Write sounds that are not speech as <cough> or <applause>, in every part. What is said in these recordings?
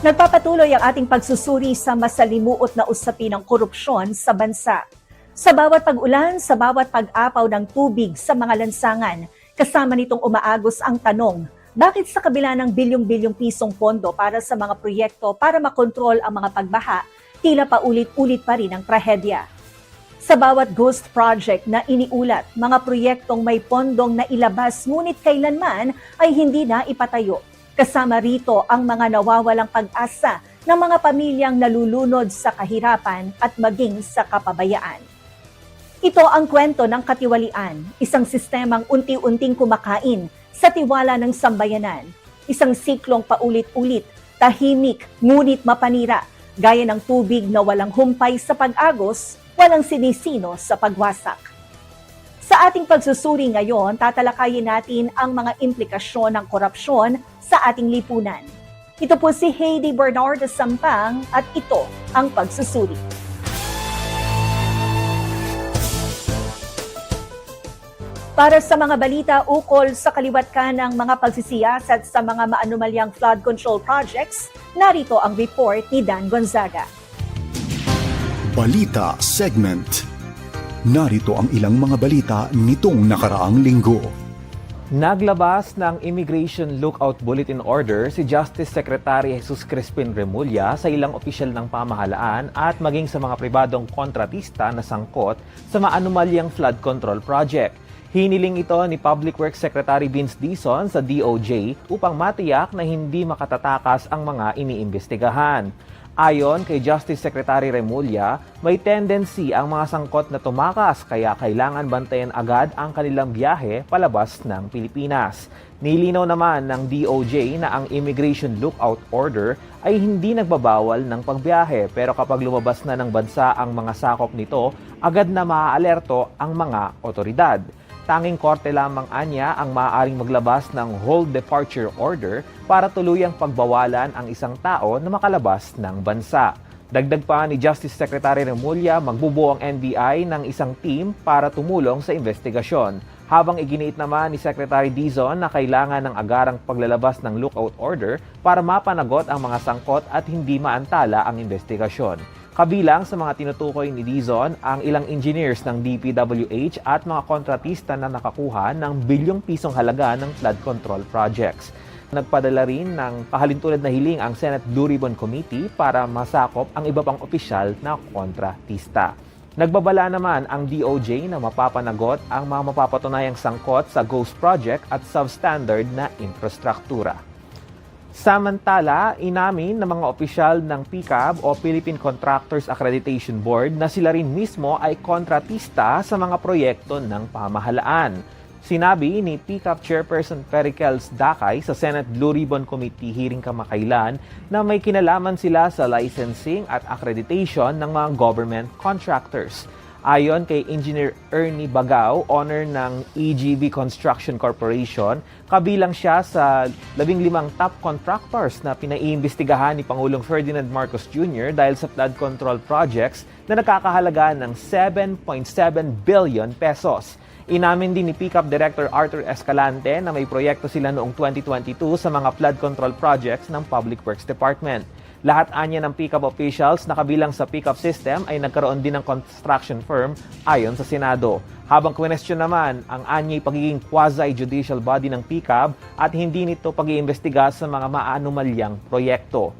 Nagpapatuloy ang ating pagsusuri sa masalimuot na usapin ng korupsyon sa bansa. Sa bawat pag-ulan, sa bawat pag-apaw ng tubig sa mga lansangan, kasama nitong umaagos ang tanong, bakit sa kabila ng bilyong-bilyong pisong pondo para sa mga proyekto para makontrol ang mga pagbaha, tila paulit-ulit pa rin ang trahedya? Sa bawat ghost project na iniulat, mga proyektong may pondong na ilabas ngunit kailanman ay hindi na ipatayo. Kasama rito ang mga nawawalang pag-asa ng mga pamilyang nalulunod sa kahirapan at maging sa kapabayaan. Ito ang kwento ng katiwalian, isang sistemang unti-unting kumakain sa tiwala ng sambayanan. Isang siklong paulit-ulit, tahimik, ngunit mapanira, gaya ng tubig na walang humpay sa pag-agos, walang sinisino sa pagwasak. Sa ating pagsusuri ngayon, tatalakayin natin ang mga implikasyon ng korupsyon sa ating lipunan. Ito po si Heidi Bernardo Sampang at ito ang pagsusuri. Para sa mga balita ukol sa kaliwat ka ng mga pagsisiyasat sa mga maanumalyang flood control projects, narito ang report ni Dan Gonzaga. Balita Segment. Narito ang ilang mga balita nitong nakaraang linggo. Naglabas ng Immigration Lookout Bulletin Order si Justice Secretary Jesus Crispin Remulla sa ilang opisyal ng pamahalaan at maging sa mga pribadong kontratista na sangkot sa maanumalyang flood control project. Hiniling ito ni Public Works Secretary Vince Dizon sa DOJ upang matiyak na hindi makatatakas ang mga iniimbestigahan. Ayon kay Justice Secretary Remulla, may tendency ang mga sangkot na tumakas kaya kailangan bantayan agad ang kanilang biyahe palabas ng Pilipinas. Nilinaw naman ng DOJ na ang Immigration Lookout Order ay hindi nagbabawal ng pagbiyahe pero kapag lumabas na ng bansa ang mga sakop nito, agad na maaalerto ang mga otoridad. Tanging korte lamang anya ang maaaring maglabas ng hold departure order para tuluyang pagbawalan ang isang tao na makalabas ng bansa. Dagdag pa ni Justice Secretary Remulla, magbubuo ang NBI ng isang team para tumulong sa investigasyon. Habang iginiit naman ni Secretary Dizon na kailangan ng agarang paglalabas ng lookout order para mapanagot ang mga sangkot at hindi maantala ang investigasyon. Kabilang sa mga tinutukoy ni Dizon ang ilang engineers ng DPWH at mga kontratista na nakakuha ng bilyong pisong halaga ng flood control projects. Nagpadala rin ng pahalintulad na hiling ang Senate Blue Ribbon Committee para masakop ang iba pang opisyal na kontratista. Nagbabala naman ang DOJ na mapapanagot ang mga mapapatunayang sangkot sa Ghost Project at substandard na infrastruktura. Samantala, inamin ng mga opisyal ng PCAB o Philippine Contractors Accreditation Board na sila rin mismo ay kontratista sa mga proyekto ng pamahalaan. Sinabi ni PCAP Chairperson Pericles Dakay sa Senate Blue Ribbon Committee hearing kamakailan na may kinalaman sila sa licensing at accreditation ng mga government contractors. Ayon kay Engineer Ernie Bagao, owner ng EGB Construction Corporation, kabilang siya sa 15 top contractors na pinaiimbestigahan ni Pangulong Ferdinand Marcos Jr. dahil sa flood control projects na nakakahalaga ng 7.7 billion pesos. Inamin din ni PICAP Director Arthur Escalante na may proyekto sila noong 2022 sa mga flood control projects ng Public Works Department. Lahat anya ng pickup officials na kabilang sa pickup system ay nagkaroon din ng construction firm ayon sa Senado. Habang question naman ang anyay pagiging quasi-judicial body ng pickup at hindi nito pag-iimbestiga sa mga maanumalyang proyekto.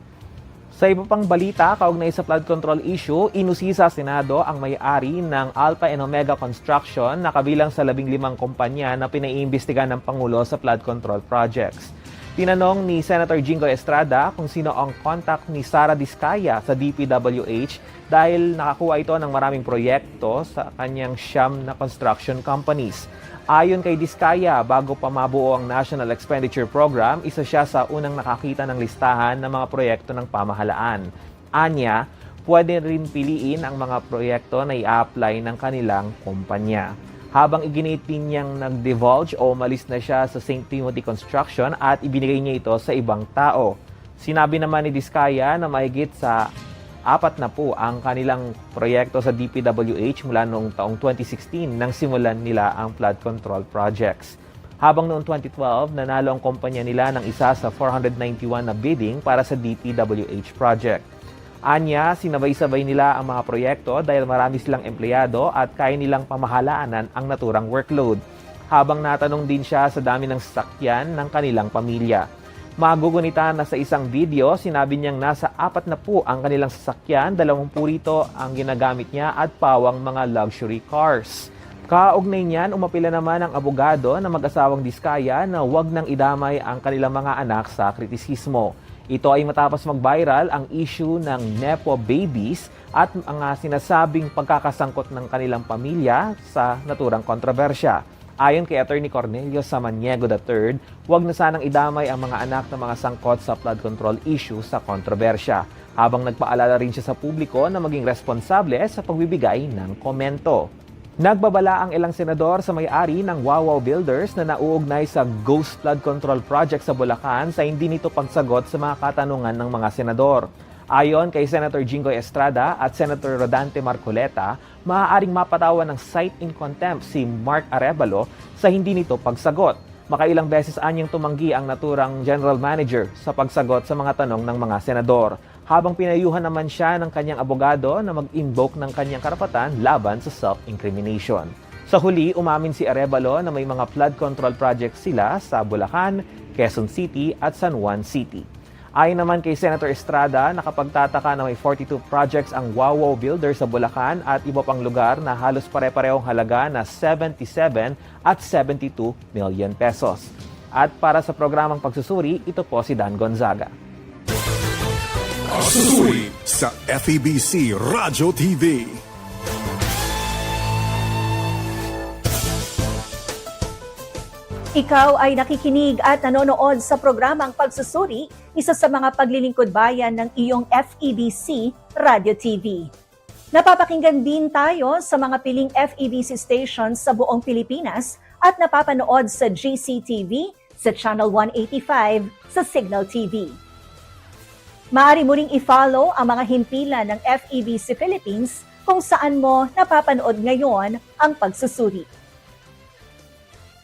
Sa iba pang balita, kaugnay sa flood control issue, inusisa sa Senado ang may-ari ng Alpha and Omega Construction na kabilang sa 15 kumpanya na pinaiimbestiga ng Pangulo sa flood control projects. Tinanong ni Senator Jingo Estrada kung sino ang contact ni Sara Diskaya sa DPWH dahil nakakuha ito ng maraming proyekto sa kanyang siyam na construction companies. Ayon kay Diskaya, bago pa mabuo ang National Expenditure Program, isa siya sa unang nakakita ng listahan ng mga proyekto ng pamahalaan. Anya, pwede rin piliin ang mga proyekto na i-apply ng kanilang kumpanya habang iginiit din niyang nag-divulge o umalis na siya sa St. Timothy Construction at ibinigay niya ito sa ibang tao. Sinabi naman ni Diskaya na mahigit sa apat na po ang kanilang proyekto sa DPWH mula noong taong 2016 nang simulan nila ang flood control projects. Habang noong 2012, nanalo ang kumpanya nila ng isa sa 491 na bidding para sa DPWH project. Anya, sinabay-sabay nila ang mga proyekto dahil marami silang empleyado at kaya nilang pamahalaanan ang naturang workload. Habang natanong din siya sa dami ng sasakyan ng kanilang pamilya. Magugunita na sa isang video, sinabi niyang nasa apat na po ang kanilang sasakyan, dalawang po rito ang ginagamit niya at pawang mga luxury cars. Kaugnay niyan, umapila naman ang abogado na mag-asawang diskaya na wag nang idamay ang kanilang mga anak sa kritisismo. Ito ay matapos mag-viral ang issue ng Nepo babies at ang ah, sinasabing pagkakasangkot ng kanilang pamilya sa naturang kontrobersya. Ayon kay Attorney Cornelio Samaniego III, huwag na sanang idamay ang mga anak ng mga sangkot sa flood control issue sa kontrobersya. Habang nagpaalala rin siya sa publiko na maging responsable sa pagbibigay ng komento. Nagbabala ang ilang senador sa may-ari ng Wawaw Builders na nauugnay sa Ghost Flood Control Project sa Bulacan sa hindi nito pagsagot sa mga katanungan ng mga senador. Ayon kay Senator Jingoy Estrada at Senator Rodante Marcoleta, maaaring mapatawan ng site in contempt si Mark Arevalo sa hindi nito pagsagot. Makailang beses anyang tumanggi ang naturang general manager sa pagsagot sa mga tanong ng mga senador. Habang pinayuhan naman siya ng kanyang abogado na mag-invoke ng kanyang karapatan laban sa self-incrimination. Sa huli, umamin si Arevalo na may mga flood control projects sila sa Bulacan, Quezon City at San Juan City. Ayon naman kay Senator Estrada, nakapagtataka na may 42 projects ang Wawaw Builder sa Bulacan at iba pang lugar na halos pare-parehong halaga na 77 at 72 million pesos. At para sa programang pagsusuri, ito po si Dan Gonzaga. Susuri sa FEBC Radyo TV. Ikaw ay nakikinig at nanonood sa programang Pagsusuri, isa sa mga paglilingkod bayan ng iyong FEBC Radio TV. Napapakinggan din tayo sa mga piling FEBC stations sa buong Pilipinas at napapanood sa GCTV, sa Channel 185, sa Signal TV. Maaari mo ring i-follow ang mga himpilan ng FEBC Philippines kung saan mo napapanood ngayon ang pagsusuri.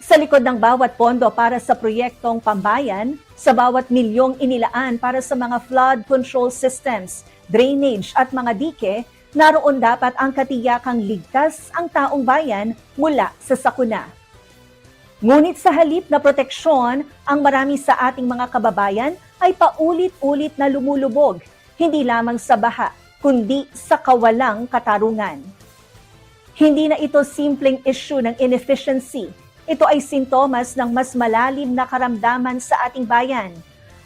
Sa likod ng bawat pondo para sa proyektong pambayan, sa bawat milyong inilaan para sa mga flood control systems, drainage at mga dike, naroon dapat ang katiyakang ligtas ang taong bayan mula sa sakuna. Ngunit sa halip na proteksyon, ang marami sa ating mga kababayan ay paulit-ulit na lumulubog, hindi lamang sa baha, kundi sa kawalang katarungan. Hindi na ito simpleng issue ng inefficiency. Ito ay sintomas ng mas malalim na karamdaman sa ating bayan,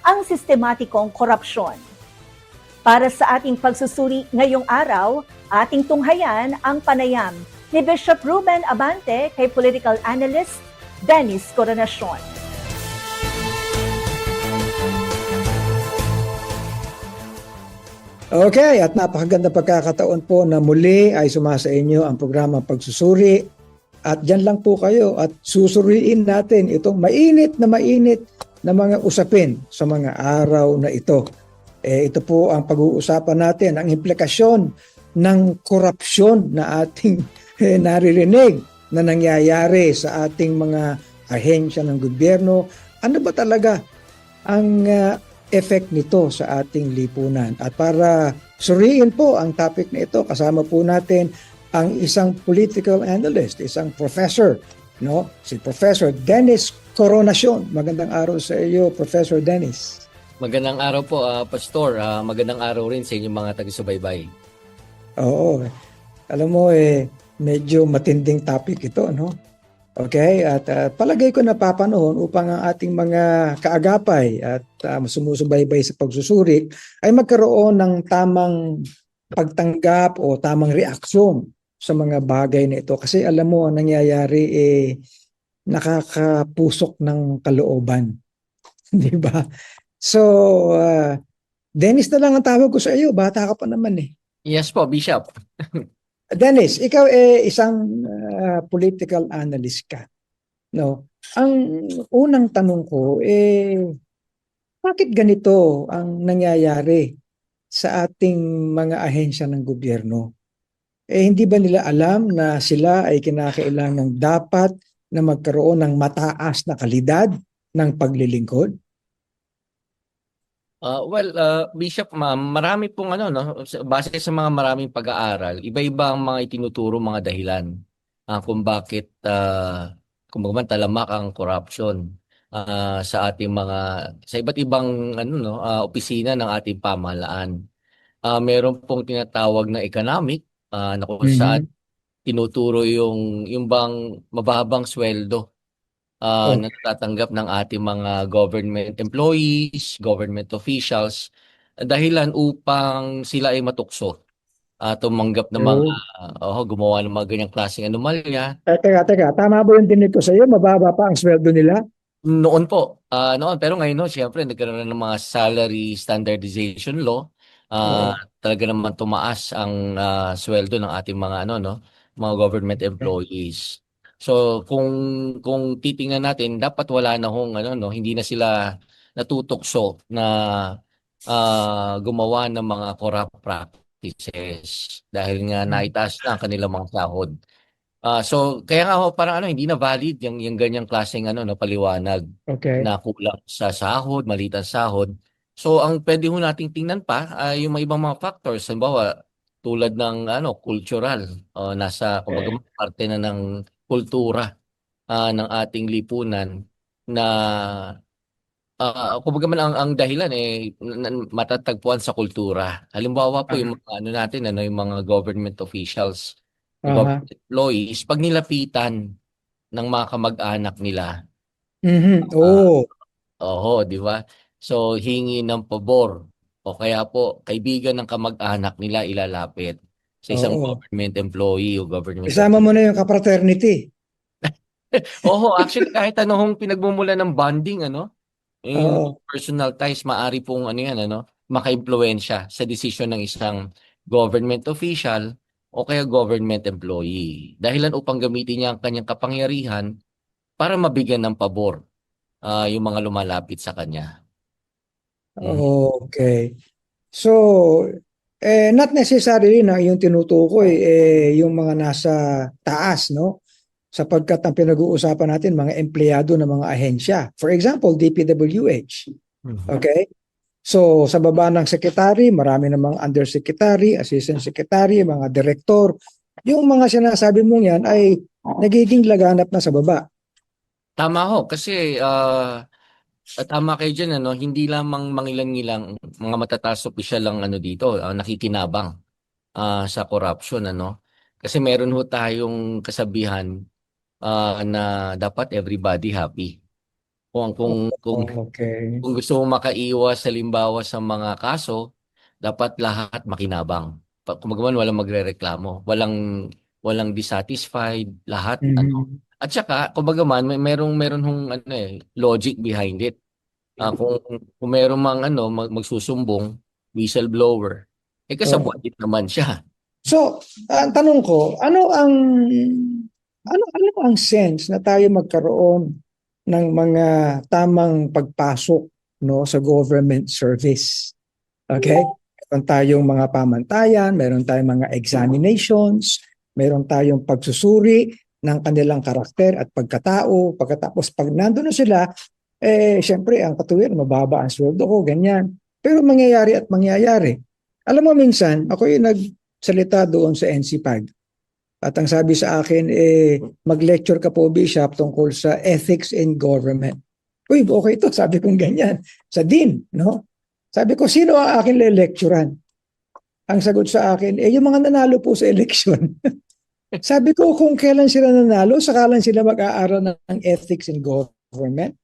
ang sistematikong korupsyon. Para sa ating pagsusuri ngayong araw, ating tunghayan ang panayam ni Bishop Ruben Abante kay political analyst Dennis Coronacion. Okay, at napakaganda pagkakataon po na muli ay sumasa inyo ang programa Pagsusuri. At dyan lang po kayo at susuriin natin itong mainit na mainit na mga usapin sa mga araw na ito. Eh, ito po ang pag-uusapan natin, ang implikasyon ng korupsyon na ating <laughs> eh, naririnig na nangyayari sa ating mga ahensya ng gobyerno. Ano ba talaga ang ah, effect nito sa ating lipunan. At para suriin po ang topic na ito, kasama po natin ang isang political analyst, isang professor, no? Si Professor Dennis Coronacion. Magandang araw sa iyo, Professor Dennis. Magandang araw po, ah, Pastor. Ah, magandang araw rin sa inyong mga taga-subaybay. Oo. Alam mo eh medyo matinding topic ito, no? Okay, at ah, palagay ko napapanahon upang ang ating mga kaagapay at ah, sumusubaybay sa pagsusuri ay magkaroon ng tamang pagtanggap o tamang reaksyon sa mga bagay na ito. Kasi alam mo, ang nangyayari eh nakakapusok ng kalooban. <laughs> Di ba? So, ah, Dennis na lang ang tawag ko sa iyo. Bata ka pa naman eh. Yes po, Bishop. <laughs> Dennis, ikaw eh isang ah, political analyst ka. No? Ang unang tanong ko eh bakit ganito ang nangyayari sa ating mga ahensya ng gobyerno? Eh hindi ba nila alam na sila ay kinakailangang dapat na magkaroon ng mataas na kalidad ng paglilingkod? Ah, well, ah, Bishop, ma marami pong ano, no, base sa mga maraming pag-aaral, iba-iba ang mga itinuturo mga dahilan ah, kung bakit uh, kung bagaman talamak ang corruption ah, sa ating mga sa iba't ibang ano no, ah, opisina ng ating pamahalaan. Ah, meron pong tinatawag na economic ah, na kung saan tinuturo yung yung bang mababang sweldo ah, Oh. na natatanggap ng ating mga government employees, government officials, dahilan upang sila ay matukso at tumanggap ng mga, oh, gumawa ng mga ganyang klaseng anomalya. Eh, teka, teka, tama ba yung dinig ko sa iyo? Mababa pa ang sweldo nila? Noon po, ah, noon, pero ngayon, no, siyempre, nagkaroon na ng mga salary standardization law. Ah, talaga naman tumaas ang ah, sweldo ng ating mga ano no, mga government employees. So kung kung titingnan natin, dapat wala na hong ano no, hindi na sila natutukso na ah, gumawa ng mga corrupt practices dahil nga Hmm. naitaas na ang kanilang mga sahod. Ah, so kaya nga ho, parang ano hindi na valid yung yung ganyang klaseng ano no paliwanag Okay. na kulang sa sahod, maliit ang sahod. So ang pwede ho nating tingnan pa ay yung mga ibang mga factors, halimbawa tulad ng ano cultural, o nasa kumbaga parte na ng kultura ah, ng ating lipunan na ah kumbaga man ang, ang dahilan eh matatagpuan sa kultura. Halimbawa po yung mga ano natin ano yung mga government officials, Aha. government employees pag nilapitan ng mga kamag-anak nila Mhm. Oo. Oo, di ba? So, hingi ng pabor o kaya po, kaibigan ng kamag-anak nila ilalapit sa isang Oo. government employee o government Isama mo na yung kapraternity. <laughs> Oo, actually, kahit ano hong pinagmumula ng bonding, ano? Yung Oo. personal ties, maari pong ano yan, ano? Maka-impluensya sa desisyon ng isang government official o kaya government employee. Dahilan upang gamitin niya ang kanyang kapangyarihan para mabigyan ng pabor ah, yung mga lumalapit sa kanya. Okay. So, eh, not necessarily na yung tinutukoy eh, yung mga nasa taas, no? Sapagkat ang pinag-uusapan natin, mga empleyado ng mga ahensya. For example, DPWH. Okay? So, sa baba ng secretary, marami namang undersecretary, assistant secretary, mga director. Yung mga sinasabi mong yan ay nagiging laganap na sa baba. Tama ho, kasi ah, tama kayo dyan, ano, hindi lamang mangilang-ilang mga matataas opisyal lang ano dito, ah, nakikinabang ah, sa corruption, ano. Kasi meron ho tayong kasabihan ah, na dapat everybody happy. Kung kung kung Okay. kung gusto mo makaiwas halimbawa sa mga kaso, dapat lahat makinabang. Kung magaman walang magrereklamo, walang walang dissatisfied, lahat ano, Mhm. At saka, kumbaga man, may merong meron hong ano eh, logic behind it. Ah, kung kung meron mang ano mag, magsusumbong whistleblower, eh kasabwat din naman siya. So, ang tanong ko, ano ang ano ano ang sense na tayo magkaroon ng mga tamang pagpasok no sa government service? Okay? Meron tayong mga pamantayan, meron tayong mga examinations, meron tayong pagsusuri ng kanilang karakter at pagkatao. Pagkatapos pag nandun na sila, eh syempre ang katuwiran mababa ang sweldo ko, ganyan. Pero mangyayari at mangyayari. Alam mo minsan, ako yung nagsalita doon sa NCPAG. At ang sabi sa akin, eh, mag-lecture ka po, Bishop, tungkol sa ethics in government. Uy, okay ito. Sabi kong ganyan. Sa din, no? Sabi ko, sino ang akin le-lecturean? Ang sagot sa akin, eh, yung mga nanalo po sa eleksyon. <laughs> sabi ko, kung kailan sila nanalo, saka lang sila mag-aaral ng ethics in government.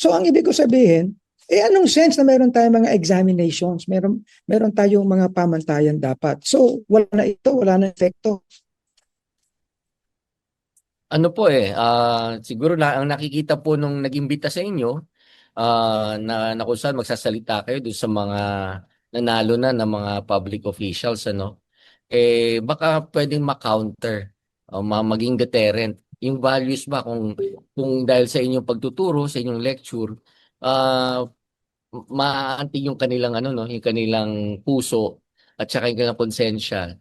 So, ang ibig ko sabihin, eh, anong sense na meron tayong mga examinations, meron, meron tayong mga pamantayan dapat. So, wala na ito, wala na epekto. Ano po eh, ah, siguro na ang nakikita po nung nag-imbita sa inyo ah, na, na kung saan magsasalita kayo dun sa mga nanalo na ng mga public officials ano eh baka pwedeng ma-counter o ma- maging deterrent yung values ba kung kung dahil sa inyong pagtuturo sa inyong lecture ah maaantig yung kanilang ano no yung kanilang puso at saka yung kanilang konsensya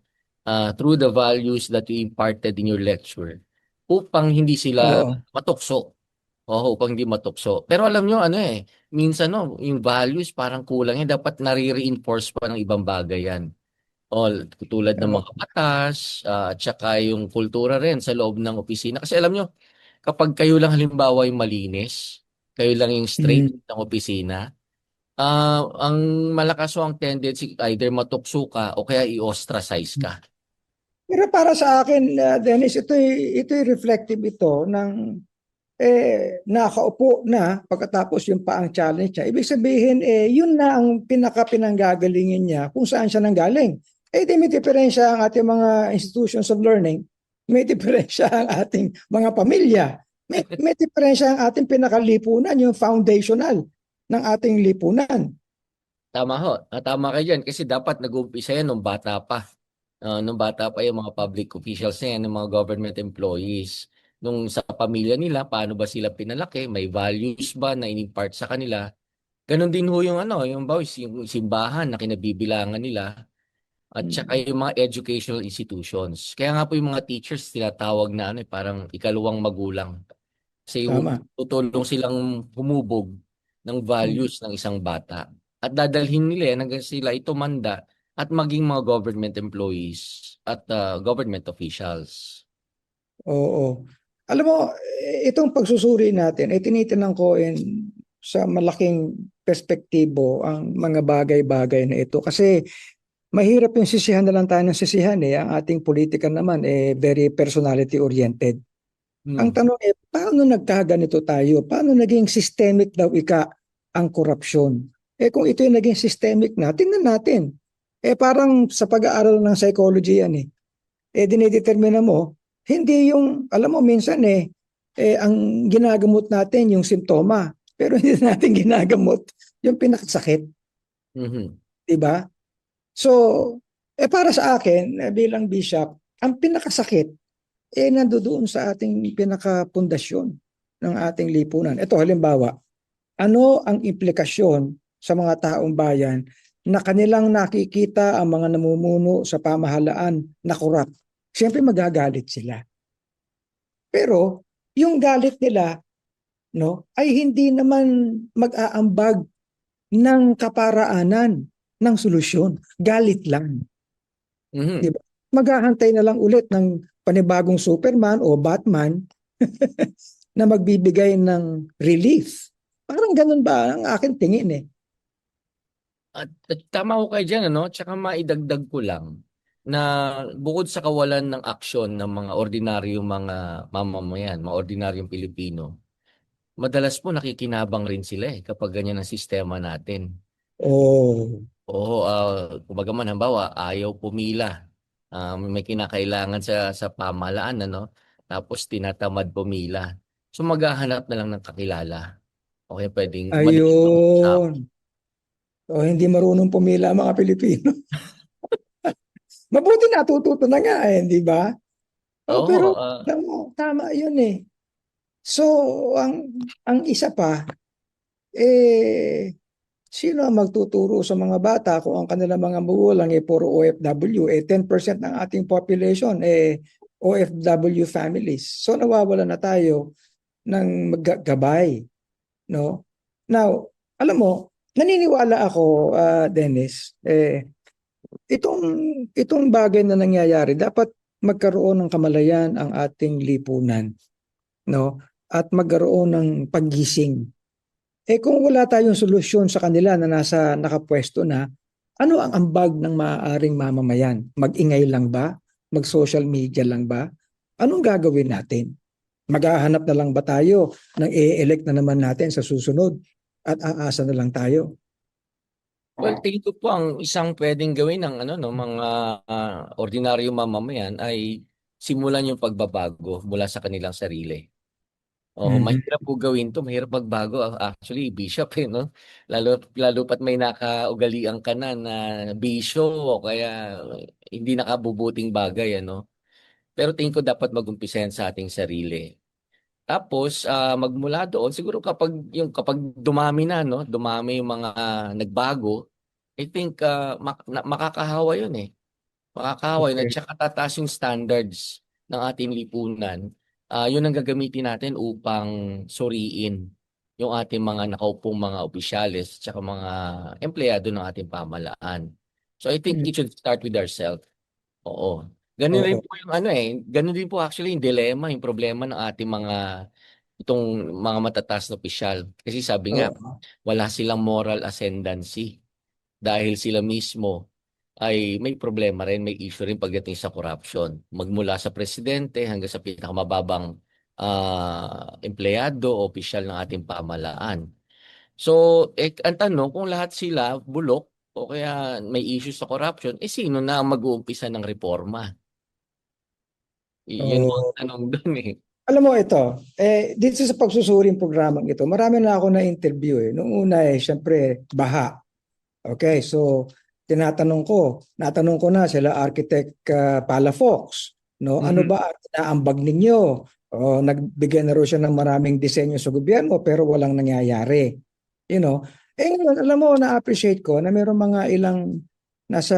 ah, through the values that you imparted in your lecture upang hindi sila Oo. matukso. Oo, upang hindi matukso. Pero alam nyo, ano eh, minsan no, yung values parang kulang yan. Dapat nare-reinforce pa ng ibang bagay yan. All, tulad ng mga batas, ah, at saka yung kultura rin sa loob ng opisina. Kasi alam nyo, kapag kayo lang halimbawa yung malinis, kayo lang yung straight ng opisina, ah, ang malakas ang tendency either matukso ka o kaya i-ostracize ka. Pero para sa akin, uh, Dennis, ito'y, ito'y reflective ito ng eh, nakaupo na pagkatapos yung paang challenge niya. Ibig sabihin, eh, yun na ang pinaka-pinanggagalingin niya kung saan siya nanggaling. Eh, di may diferensya ang ating mga institutions of learning. May diferensya ang ating mga pamilya. May, <laughs> may diferensya ang ating pinakalipunan, yung foundational ng ating lipunan. Tama ho. Ah, Tama kayo dyan kasi dapat nag-uumpisa yan nung bata pa. Ah, nung bata pa yung mga public officials na yan, yung mga government employees. Nung sa pamilya nila, paano ba sila pinalaki? May values ba na in-impart sa kanila? Ganon din ho yung ano, yung boys, yung simbahan na kinabibilangan nila. At Mm. saka yung mga educational institutions. Kaya nga po yung mga teachers tinatawag na ano, eh, parang ikaluwang magulang. Kasi Tama. tutulong silang humubog ng values ng isang bata. At dadalhin nila yan hanggang sila itumanda at maging mga government employees at uh, government officials. Oo. Alam mo, eh, itong pagsusuri natin, eh, tinitingnan ko in, sa malaking perspektibo ang mga bagay-bagay na ito. Kasi mahirap yung sisihan na lang tayo ng sisihan eh. Ang ating politika naman eh very personality-oriented. Hmm. Ang tanong eh, paano nagkaganito tayo? Paano naging systemic daw ika ang korupsyon? Eh kung ito yung naging systemic na, tingnan natin. Eh parang sa pag-aaral ng psychology yan eh. Eh dinidetermina mo, hindi yung, alam mo minsan eh, eh ang ginagamot natin yung simptoma, pero <laughs> hindi natin ginagamot yung pinakasakit, Mhm. di ba? So, eh para sa akin, eh, bilang bishop, ang pinakasakit, eh nandoon sa ating pinakapundasyon ng ating lipunan. Ito halimbawa, ano ang implikasyon sa mga taong bayan na kanilang nakikita ang mga namumuno sa pamahalaan na korap? Siyempre magagalit sila. Pero yung galit nila no ay hindi naman mag-aambag ng kaparaanan ng solusyon. Galit lang. Mhm. Di ba? Maghahantay na lang ulit ng panibagong Superman o Batman <laughs> na magbibigay ng relief. Parang ganun ba ang akin tingin eh. At, at tama ko kayo dyan, ano? Tsaka maidagdag ko lang na bukod sa kawalan ng aksyon ng mga ordinaryong mga mamamayan, mga ordinaryong Pilipino, madalas po nakikinabang rin sila eh kapag ganyan ang sistema natin. Oh, Oo, ah, kumbaga man, halimbawa, ayaw pumila. Ah, may kinakailangan sa, sa pamahalaan, ano? Tapos tinatamad pumila. So maghahanap na lang ng kakilala. Okay, pwedeng umalis ng usap. ayun. O hindi marunong pumila ang mga Pilipino. <laughs> Mabuti natututo na nga eh, di ba? Oh, Oo, pero ah, alam mo, tama 'yun eh. So, ang ang isa pa eh sino ang magtuturo sa mga bata kung ang kanilang mga magulang eh puro OFW, eh 10% ng ating population eh OFW families. So nawawala na tayo ng maggabay, no? Now, alam mo, naniniwala ako, ah, Dennis, eh itong itong bagay na nangyayari dapat magkaroon ng kamalayan ang ating lipunan, no? At magkaroon ng paggising. Eh kung wala tayong solusyon sa kanila na nasa nakapwesto na, ano ang ambag ng maaaring mamamayan? Mag-ingay lang ba? Mag-social media lang ba? Anong gagawin natin? Maghahanap na lang ba tayo ng i-elect na naman natin sa susunod at aasa na lang tayo? Well, tingin ko po ang isang pwedeng gawin ng ano no mga ah, ordinaryong mamamayan ay simulan yung pagbabago mula sa kanilang sarili. Oo, Mhm. mahirap po gawin 'to, mahirap magbago Ah, actually bishop eh no. Lalo lalo pat may nakaugalian ka na na bisyo o kaya hindi nakabubuting bagay ano. Pero tingin ko dapat mag-umpisa yan sa ating sarili. Tapos ah, magmula doon siguro kapag yung kapag dumami na no, dumami yung mga nagbago, I think ah, mak- na- makakahawa yun eh. Makakahawa yun at saka tataas yung standards ng ating lipunan ah, yun ang gagamitin natin upang suriin yung ating mga nakaupong mga opisyales tsaka mga empleyado ng ating pamahalaan. So I think Mm. it should start with ourselves. Oo. Ganun rin Oo. po yung ano eh, ganun din po actually yung dilemma, yung problema ng ating mga itong mga matataas na opisyal. Kasi sabi nga, Oo. wala silang moral ascendancy dahil sila mismo ay may problema rin, may issue rin pagdating sa corruption. Magmula sa presidente hanggang sa pinakamababang ah, empleyado o opisyal ng ating pamahalaan. So, eh, ang tanong, kung lahat sila bulok o kaya may issue sa corruption, eh sino na ang mag-uumpisa ng reforma? Y- Yun po ang tanong doon eh. Alam mo ito, eh, dito sa pagsusuring programang ito, marami na ako na-interview eh. Noong una eh, syempre, baha. Okay, so tinatanong ko, natanong ko na sila Architect uh, Palafox, no? Ano Mhm. ba ang inaambag ninyo? O, nagbigay na raw siya ng maraming disenyo sa gobyerno pero walang nangyayari. You know? Eh ngayon, alam mo, na-appreciate ko na mayroong mga ilang nasa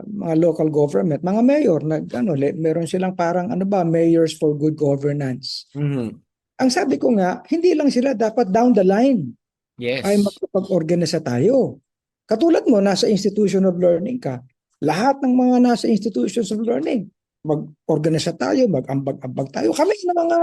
mga local government, mga mayor, nag, ano, meron silang parang ano ba, mayors for good governance. Mhm. Ang sabi ko nga, hindi lang sila dapat down the line Yes. ay magpapag-organisa tayo. Katulad mo, nasa institution of learning ka. Lahat ng mga nasa institutions of learning, mag-organisa tayo, mag-ambag-ambag tayo. Kami na mga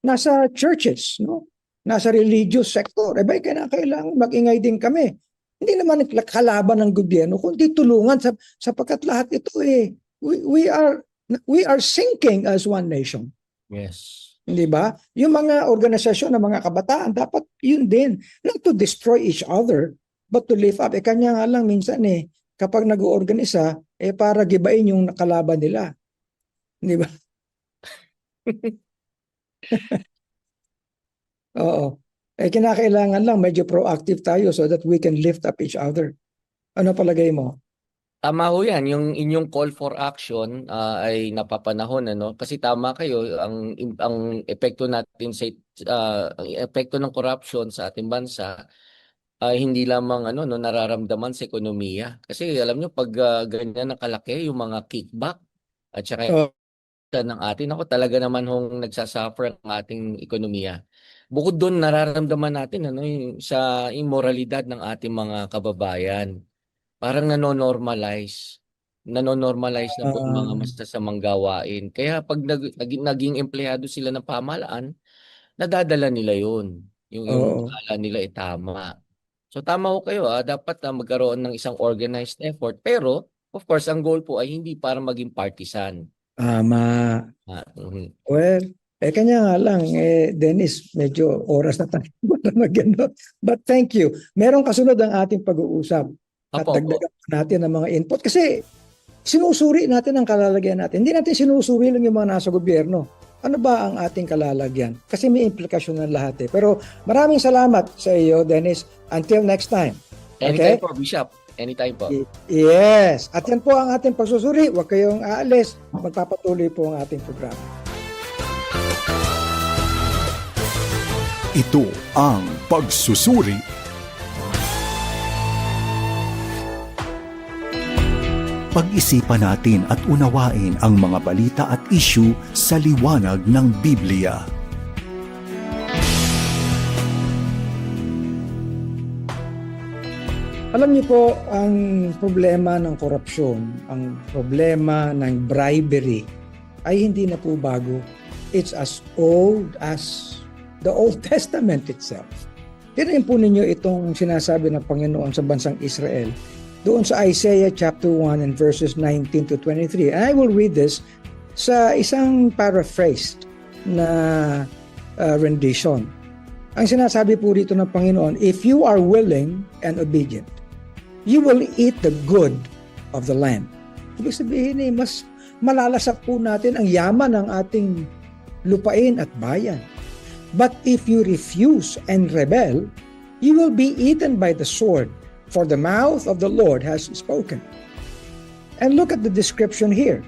nasa churches, no? nasa religious sector. Eh, ba, kailangan mag-ingay din kami. Hindi naman kalaban ng gobyerno, kundi tulungan sa, sapagkat lahat ito eh, we, we are we are sinking as one nation. Yes. Hindi ba? Yung mga organisasyon ng mga kabataan, dapat yun din. Not to destroy each other, but to lift up. Eh kanya nga lang minsan eh, kapag nag-oorganisa, eh para gibain yung nakalaban nila. Hindi ba? <laughs> Oo. Eh kinakailangan lang medyo proactive tayo so that we can lift up each other. Ano palagay mo? Tama ho yan, yung inyong call for action ah, ay napapanahon ano kasi tama kayo ang ang epekto natin sa ang epekto ng corruption sa ating bansa ay hindi lamang ano no nararamdaman sa ekonomiya. Kasi alam nyo pag ah, ganyan na kalaki yung mga kickback at saka Oo. ng atin ako talaga naman hong nagsasuffer ang ating ekonomiya. Bukod doon nararamdaman natin ano yung sa immoralidad ng ating mga kababayan parang nanonormalize. Nanonormalize na po yung mga Ah. masasamang gawain. Kaya pag nag, naging, naging empleyado sila ng pamahalaan, nadadala nila yun. Yung, yung akala nila ay tama. So tama ho kayo, ah, dapat ah, magkaroon ng isang organized effort. Pero, of course, ang goal po ay hindi para maging partisan. Tama. Ah, mhm. Well, eh kanya nga lang, eh, Dennis, medyo oras na tayo <laughs> para mag-ano. But thank you. Merong kasunod ang ating pag-uusap at opo. dagdagan pa natin ng mga input. Kasi sinusuri natin ang kalalagyan natin. Hindi natin sinusuri lang yung mga nasa gobyerno. Ano ba ang ating kalalagyan? Kasi may implikasyon ng lahat eh. Pero maraming salamat sa iyo, Dennis. Until next time. Anytime po, Bishop. Anytime po. Yes. At yan po ang ating pagsusuri. Huwag kayong aalis. Magpapatuloy po ang ating programa. Ito ang pagsusuri. Pag-isipan natin at unawain ang mga balita at issue sa liwanag ng Biblia. Alam niyo po, ang problema ng korupsyon, ang problema ng bribery ay hindi na po bago. It's as old as the Old <laughs> Testament itself. Tinayin po ninyo itong sinasabi ng Panginoon sa bansang Israel doon sa Isaiah chapter 1 and verses 19 to 23. And I will read this sa isang paraphrased na uh, rendition. Ang sinasabi po rito ng Panginoon, if you are willing and obedient, you will eat the good of the land. Ibig sabihin eh, mas malalasak po natin ang yaman ng ating lupain at bayan. But if you refuse and rebel, you will be eaten by the sword, for the mouth of the Lord has spoken. And look at the description here.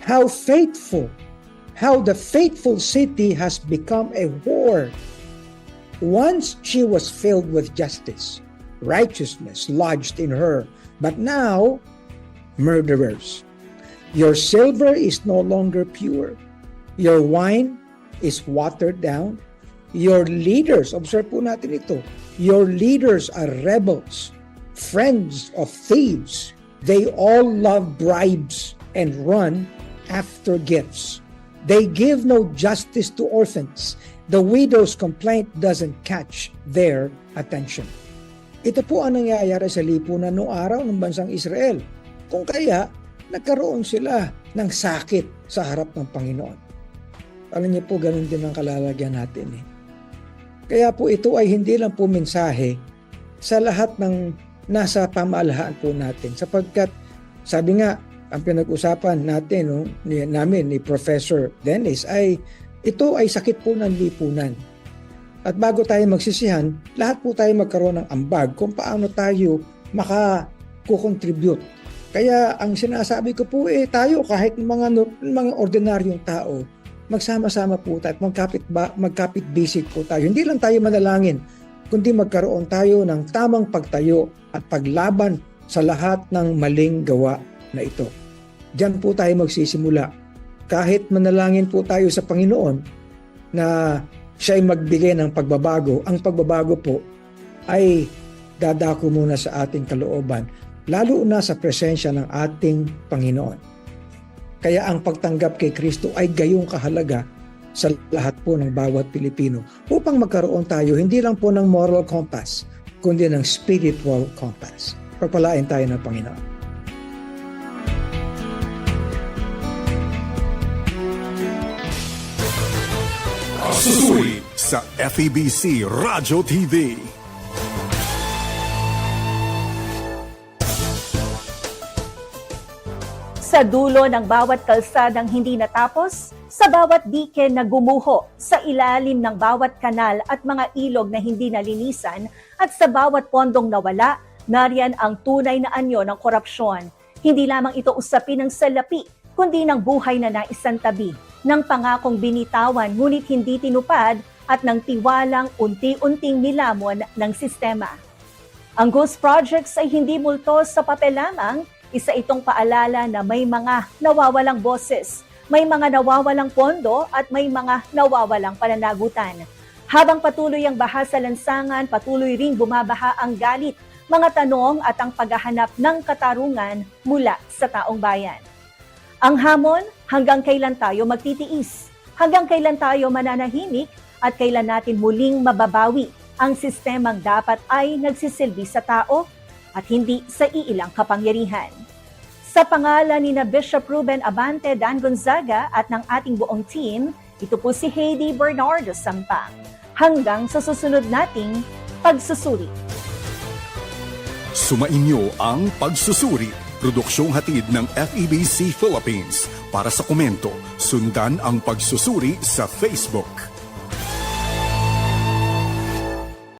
How faithful, how the faithful city has become a whore. Once she was filled with justice, righteousness lodged in her, but now murderers. Your silver is no longer pure, your wine is watered down. Your leaders, observe po natin ito, your leaders are rebels, friends of thieves. They all love bribes and run after gifts. They give no justice to orphans. The widow's complaint doesn't catch their attention. Ito po ang nangyayari sa lipunan noong araw ng bansang Israel. Kung kaya, nagkaroon sila ng sakit sa harap ng Panginoon. Alam niyo po, ganun din ang kalalagyan natin eh. Kaya po ito ay hindi lang po mensahe sa lahat ng nasa pamahalaan po natin. Sapagkat, sabi nga, ang pinag-usapan natin no, ni, namin ni Professor Dennis ay ito ay sakit po ng lipunan. At bago tayo magsisihan, lahat po tayo magkaroon ng ambag kung paano tayo makakukontribute. Kaya ang sinasabi ko po eh tayo kahit mga mga ordinaryong tao, magsama-sama po tayo at magkapit ba, magkapit basic po tayo. Hindi lang tayo manalangin, kundi magkaroon tayo ng tamang pagtayo at paglaban sa lahat ng maling gawa na ito. Diyan po tayo magsisimula. Kahit manalangin po tayo sa Panginoon na siya ay magbigay ng pagbabago, ang pagbabago po ay dadako muna sa ating kalooban, lalo na sa presensya ng ating Panginoon. Kaya ang pagtanggap kay Kristo ay gayong kahalaga sa lahat po ng bawat Pilipino upang magkaroon tayo hindi lang po ng moral compass, kundi ng spiritual compass. Pagpalain tayo ng Panginoon. Susuri sa FEBC Radio TV. Sa dulo ng bawat kalsadang hindi natapos, sa bawat dike na gumuho, sa ilalim ng bawat kanal at mga ilog na hindi nalinisan, at sa bawat pondong nawala, nariyan ang tunay na anyo ng korupsyon. Hindi lamang ito usapin ng salapi, kundi ng buhay na naisang tabi, ng pangakong binitawan ngunit hindi tinupad at ng tiwalang unti-unting nilamon ng sistema. Ang Ghost Projects ay hindi multo sa papel lamang, isa itong paalala na may mga nawawalang boses, may mga nawawalang pondo at may mga nawawalang pananagutan. Habang patuloy ang baha sa lansangan, patuloy ring bumabaha ang galit, mga tanong at ang paghahanap ng katarungan mula sa taong bayan. Ang hamon, hanggang kailan tayo magtitiis? Hanggang kailan tayo mananahimik at kailan natin muling mababawi ang sistemang dapat ay nagsisilbi sa tao at hindi sa iilang kapangyarihan. Sa pangalan ni na Bishop Ruben Abante Dan Gonzaga at ng ating buong team, ito po si Heidi Bernardo Sampang. Hanggang sa susunod nating pagsusuri. Sumainyo ang pagsusuri. Produksyong hatid ng FEBC Philippines. Para sa komento, sundan ang pagsusuri sa Facebook.